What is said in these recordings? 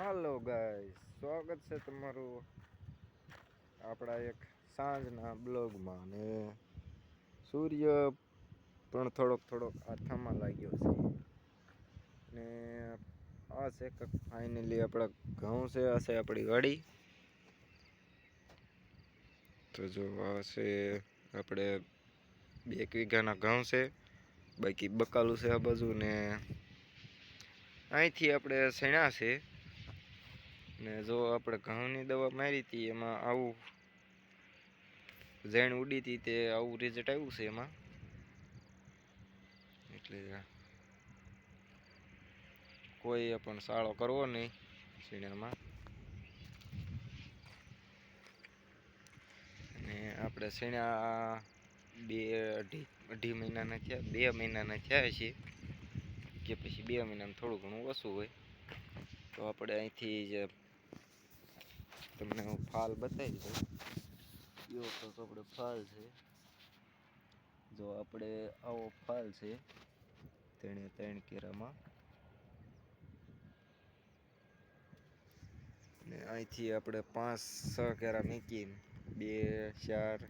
હાલો ગાય સ્વાગત છે તમારું આપણા એક સાંજના બ્લોગમાં ને સૂર્ય પણ થોડોક થોડોક આથામાં લાગ્યો છે. ને આ છે ફાઇનલી આપણા ઘઉં છે, આ છે આપણી ગાડી તો જો આ છે આપણે બે એક વીઘાના ઘઉં છે, બાકી બકાલું છે આ બાજુ ને અહીંથી આપણે સેણા છે. ને જો આપણે ઘઉંની દવા મારી હતી, એમાં આવું ઝેણ ઉડી હતી તે આવું રિઝલ્ટ આવ્યું છે એમાં. એટલે કોઈ પણ સાળો કરવો નહીં શીણામાં અને આપણે સીણા બે અઢી અઢી મહિનાના થયા, બે મહિનાના થયા છીએ કે પછી બે મહિનામાં થોડું ઘણું ઓછું હોય, તો આપણે અહીંથી જ તમને હું ફાલ બતાવી દઉં. કયો કંઈક આપણે ફાલ છે. જો આપણે આવો ફાલ છે, તેણે ત્રણ કેરામાં. ને અહીંથી આપણે પાંચ, છ કેરા મૂકીને બે, ચાર,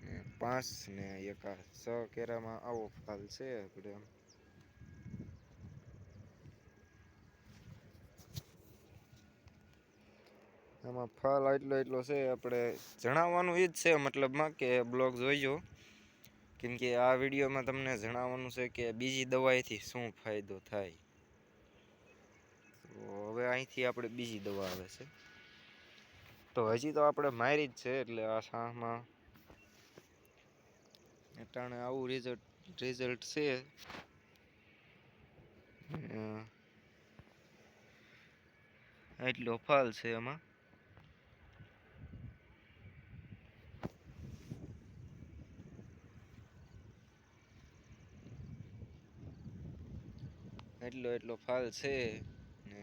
ને પાંચ ને એક છ કેરામાં આવો ફાલ છે આપણે આમ ફાલ એટલો એટલો છે, આપણે જણાવવાનું એ જ છે મતલબમાં કે બ્લોગ જોઈજો. કેમ કે આ વિડીયોમાં તમને જણાવવાનું છે કે બીજી દવાઈથી શું ફાયદો થાય. તો હવે અહીંથી આપણે બીજી દવા આવે છે. તો હજી તો આપણે મારી જ છે, એટલે આ શાહમાં અટાણે આવું રિઝલ્ટ રિઝલ્ટ છે. એટલો ફાલ છે એમાં એટલો એટલો ફાલ છે ને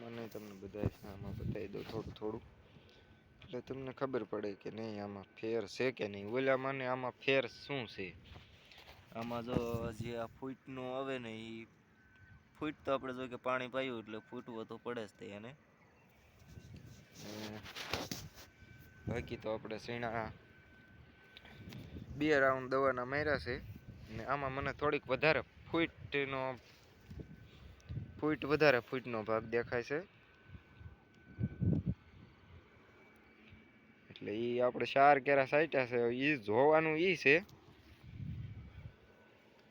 મને તમને બધા આમાં બતાવી દઉં થોડું થોડું. એટલે તમને ખબર પડે કે નહીં આમાં ફેર છે કે નહીં? ઓલામાં ને આમાં ફેર શું છે? આમાં જો જે આ ફૂટનું આવે ને એ ફૂટ તો આપણે જો કે પાણી પાયું એટલે ફૂટવો તો પડે જ તે એને. બાકી તો આપણે સીણા બે રાઉન્ડ દવાના માર્યા છે ને આમાં મને થોડીક વધારે ફૂટનો ફૂટ વધારે ફૂટનો ભાગ દેખાય છે. એટલે એ આપણે ચાર કેરા સાઈટા છે એ જોવાનું એ છે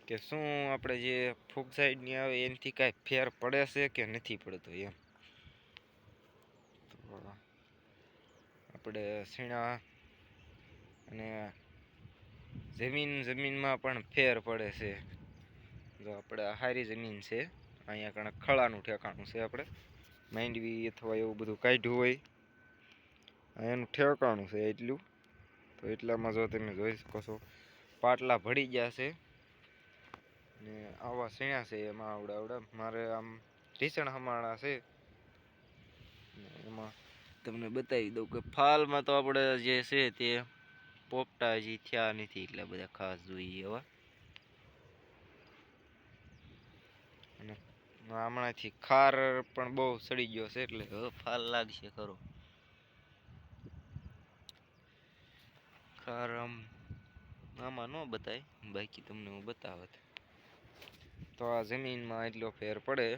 કે શું આપણે જે ફૂગ સાઈડની આવે એનાથી કાંઈ ફેર પડે છે કે નથી પડતો એમ. આપણે સીણા અને જમીન જમીનમાં પણ ફેર પડે છે. જો આપણે હારી જમીન છે, અહીંયા કણે ખળાનું ઠેકાણું છે આપણે. માંડવી અથવા એવું બધું કાઢ્યું હોય અહીંયાનું ઠેકાણું છે એટલું. તો એટલામાં જો તમે જોઈ શકો છો, પાટલા ભળી ગયા છે. ને આવા સીણા છે એમાં આવડા આવડા. મારે આમ ઢીસણ હમાણા છે. એમાં તમને બતાવી દઉં કે ફાલમાં તો આપણે જે છે તે પોપટા હજી થયા નથી એટલા બધા ખાસ જોઈએ એવા અને હમણાંથી ખાર પણ બહુ સડી ગયો છે એટલે ફાલ લાગશે ખરો. ખાર આમ, આમાં ન બતાય, બાકી તમને હું બતાવત. તો આ જમીનમાં એટલો ફેર પડે.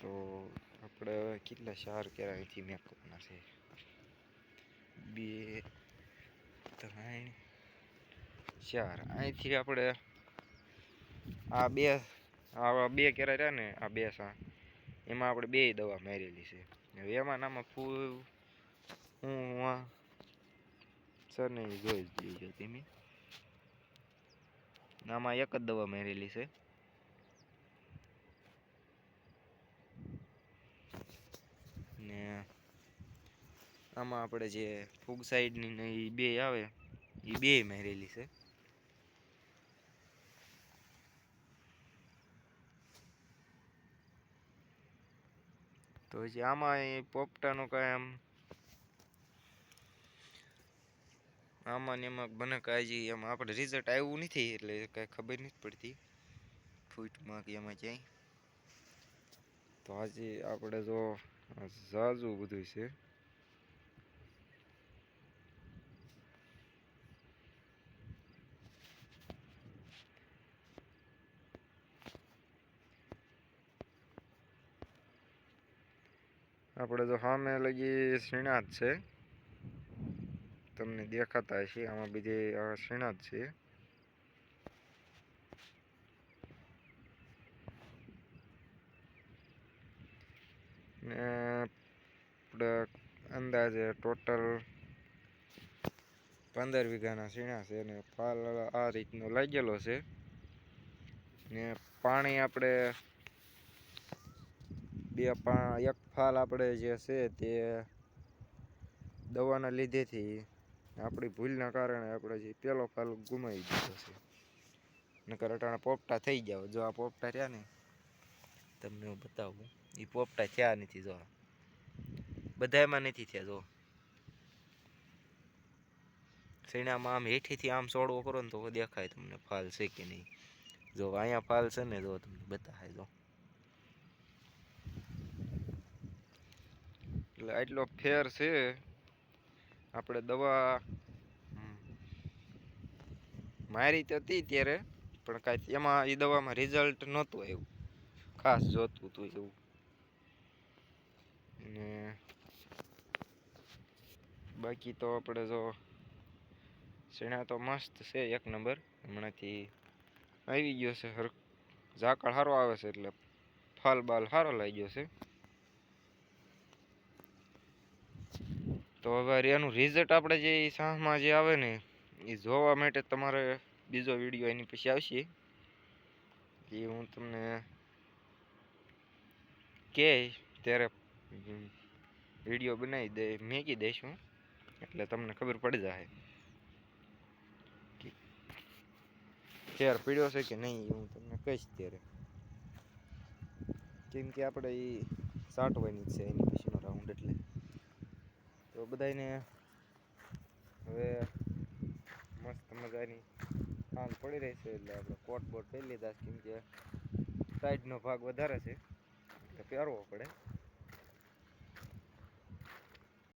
તો આપણે હવે કેટલા ચાર કેરાથી મેકવાના છે? બે, ત્રણ, ચાર. અહીંથી આપણે આ બે આ બે કેરા રહ્યા ને, આ બે સા એમાં આપણે બે દવા મારેલી છે. એમાં નામાં ફૂલ, હું આ સર ને જોઈ જ છે તમે. આમાં એક જ દવા મારેલી છે. ને આમાં આપણે જે ફૂગ સાઈડની ને એ બે આવે એ બે મારેલી છે. તો હજી આમાં પોપટાનું કાંઈ આમ આમાં ને એમાં મને કાંઈ હજી એમાં આપણે રિઝલ્ટ આવ્યું નથી એટલે કાંઈ ખબર નથી પડતી. ફૂટમાં કે એમાં ક્યાંય. તો આજે આપણે જો ઝાઝું બધું છે. આપણે તો સામે લગી સીણા છે. તમને દેખાતા હશે, આમાં બીજે સીણા છે. ને આપણે અંદાજે ટોટલ પંદર વીઘાના સીણા છે ને ફાલ આ રીતનો લાગેલો છે. ને પાણી આપણે બે પણ, એક ફાલ આપણે જે છે તે દવાના લીધેથી આપણી ભૂલના કારણે આપણે જે પેલો ફાલ ગુમાવી દીધો છે. નકર અટાણે પોપટા થઈ ગયા જો આ પોપટા રહ્યા ને, તમને હું બતાવું. એ પોપટા થયા નથી જો. આ. બધા એમાં નથી થયા જો. શેણામાં આમ હેઠીથી આમ સોડવો કરો ને તો દેખાય તમને ફાલ છે કે નહીં. જો અહીંયા ફાલ છે ને જો તમને બતાવે જો. એટલે આટલો ફેર છે, આપણે દવા મારી તો હતી ત્યારે, પણ કાંઈ એમાં એ દવામાં રિઝલ્ટ નહોતું આવ્યું. ખાસ જોતું હતું એવું. ને બાકી તો આપણે જો, શેણા તો મસ્ત છે એક નંબર. હમણાંથી આવી ગયો છે હર ઝાકળ સારો આવે છે એટલે ફાલ બાલ સારો લાગ્યો છે. તો હવે એનું રિઝલ્ટ આપણે જે સાહમાં જે આવે ને એ જોવા માટે તમારે બીજો વીડિયો એની પછી આવશે. એ હું તમને કે ત્યારે વીડિયો બનાવી દે, મેકી દઈશું એટલે તમને ખબર પડી જાય કે પીડ્યો છે કે નહીં, હું તમને કહીશ ત્યારે. કેમ કે આપણે એ સાટવાની છે, એની પછીનો રાઉન્ડ એટલે. તો બધાયને હવે મસ્ત મજાની હાલ પડી રહી છે એટલે આપણે કોટ બોટ પહેરી લીધા કેમ કે સાઈડનો ભાગ વધારે છે. એટલે પહેરવો પડે.